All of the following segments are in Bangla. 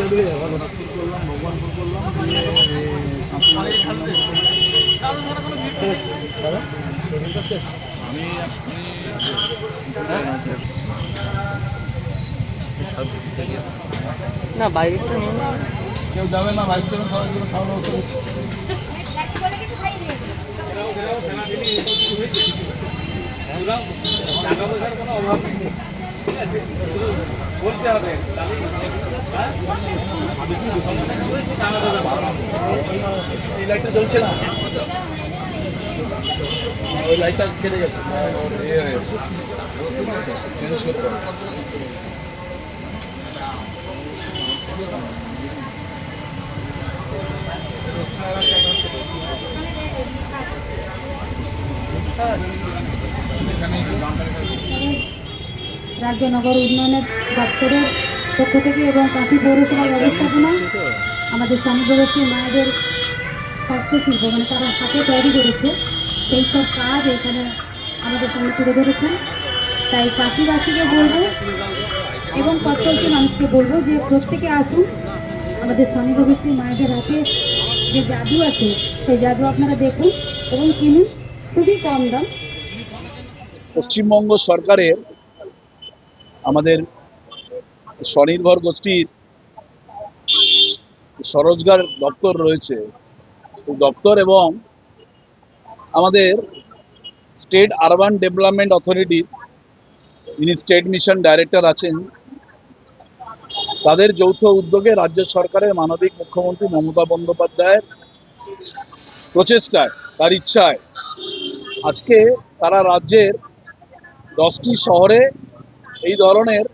নাস্তিক করলাম ভগবানপুর করলাম দাদা পেমেন্টটা শেষ আমি আপনি না বাইরেটা নিয়ে না কেউ যাবে না ভাইস চেয়ারম্যান সবার জন্য খাওয়া দাওয়া চলছে টাকা পয়সার কোনো অভাব নেই ঠিক আছে শুধু বলতে হবে। এই লাইটটা জ্বলছে না? ওই লাইটটা কেটে গেছে। চেঞ্জ করতে হবে। রাজ্য নগর উন্নয়নের দপ্তরের পক্ষ থেকে এবং কাঁথি পৌরসভা ব্যবস্থাপনা, আমাদের স্বামীগোষ্ঠী মায়েদের হস্তশিল্প মানে তারা হাতে তৈরি করেছে। সেই সব কাজ এখানে আমাদের সামনে তুলে ধরেছেন। তাই চাষিবাসীকে বলব এবং প্রত্যেকটি মানুষকে বলব যে প্রত্যেকে আসুন। আমাদের স্বামী গোষ্ঠীর মায়েদের হাতে যে জাদু আছে, সেই জাদু আপনারা দেখুন এবং কিনুন। খুবই কম দাম। পশ্চিমবঙ্গ সরকারের আমাদের স্বনির্ভর গোষ্ঠীর স্বরোজগার দপ্তর রয়েছে। দপ্তর এবং আমাদের স্টেট আরবান ডেভেলপমেন্ট অথরিটি, যিনি স্টেট মিশন ডাইরেক্টর আছেন, তাদের যৌথ উদ্যোগে রাজ্য সরকারের মানবিক মুখ্যমন্ত্রী মমতা বন্দ্যোপাধ্যায়ের প্রচেষ্টায়, তার ইচ্ছায়, আজকে তারা রাজ্যের দশটি শহরে এই ধরনের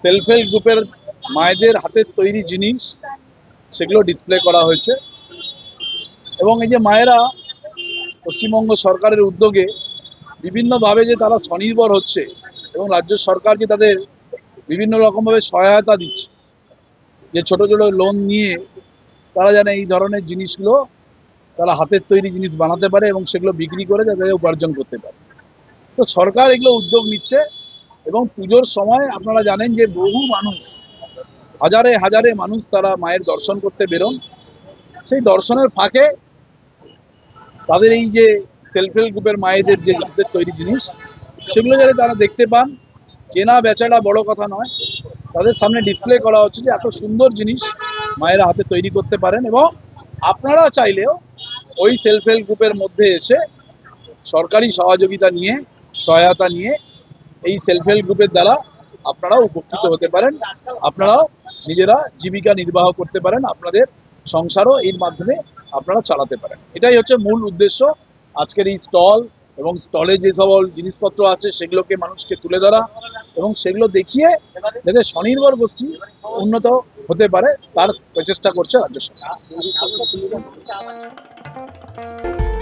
সেলফ হেল্প গ্রুপের মায়েদের হাতের তৈরি জিনিস, সেগুলো ডিসপ্লে করা হয়েছে। এবং এই যে মায়েরা পশ্চিমবঙ্গ সরকারের উদ্যোগে বিভিন্নভাবে যে তারা স্বনির্ভর হচ্ছে এবং রাজ্য সরকার যে তাদের বিভিন্ন রকমভাবে সহায়তা দিচ্ছে, যে ছোট ছোট লোন নিয়ে তারা যেন এই ধরনের জিনিসগুলো তারা হাতের তৈরি জিনিস বানাতে পারে এবং সেগুলো বিক্রি করে তাদের উপার্জন করতে পারে। তো সরকার এগুলো উদ্যোগ নিচ্ছে। এবং পুজোর সময় আপনারা জানেন যে বহু মানুষ, হাজারে হাজারে মানুষ তারা মায়ের দর্শন করতে বেরোন। সেই দর্শনের ফাঁকে তাদের এই যে সেলফ হেল্প গ্রুপের মায়েদের যে হাতের তৈরি জিনিস, সেগুলো যাতে তারা দেখতে পান। কেনা বেচাটা বড় কথা নয়, তাদের সামনে ডিসপ্লে করা হচ্ছে যে এত সুন্দর জিনিস মায়েরা হাতে তৈরি করতে পারেন এবং আপনারা চাইলেও ওই সেলফ হেল্প গ্রুপের মধ্যে এসে সরকারি সহযোগিতা নিয়ে, সহায়তা নিয়ে এই সেলফ হেল্প গ্রুপের দ্বারা আপনারাও উপকৃত হতে পারেন। আপনারাও নিজেরা জীবিকা নির্বাহ করতে পারেন। আপনাদের সংসারও এর মাধ্যমে আপনারা চালাতে পারেন। এটাই হচ্ছে মূল উদ্দেশ্য। আজকের এই স্টল এবং স্টলে যে সকল জিনিসপত্র আছে, সেগুলোকে মানুষকে তুলে ধরা এবং সেগুলো দেখিয়ে যাতে স্বনির্ভর গোষ্ঠী উন্নত হতে পারে, তার প্রচেষ্টা করছে রাজ্য সরকার।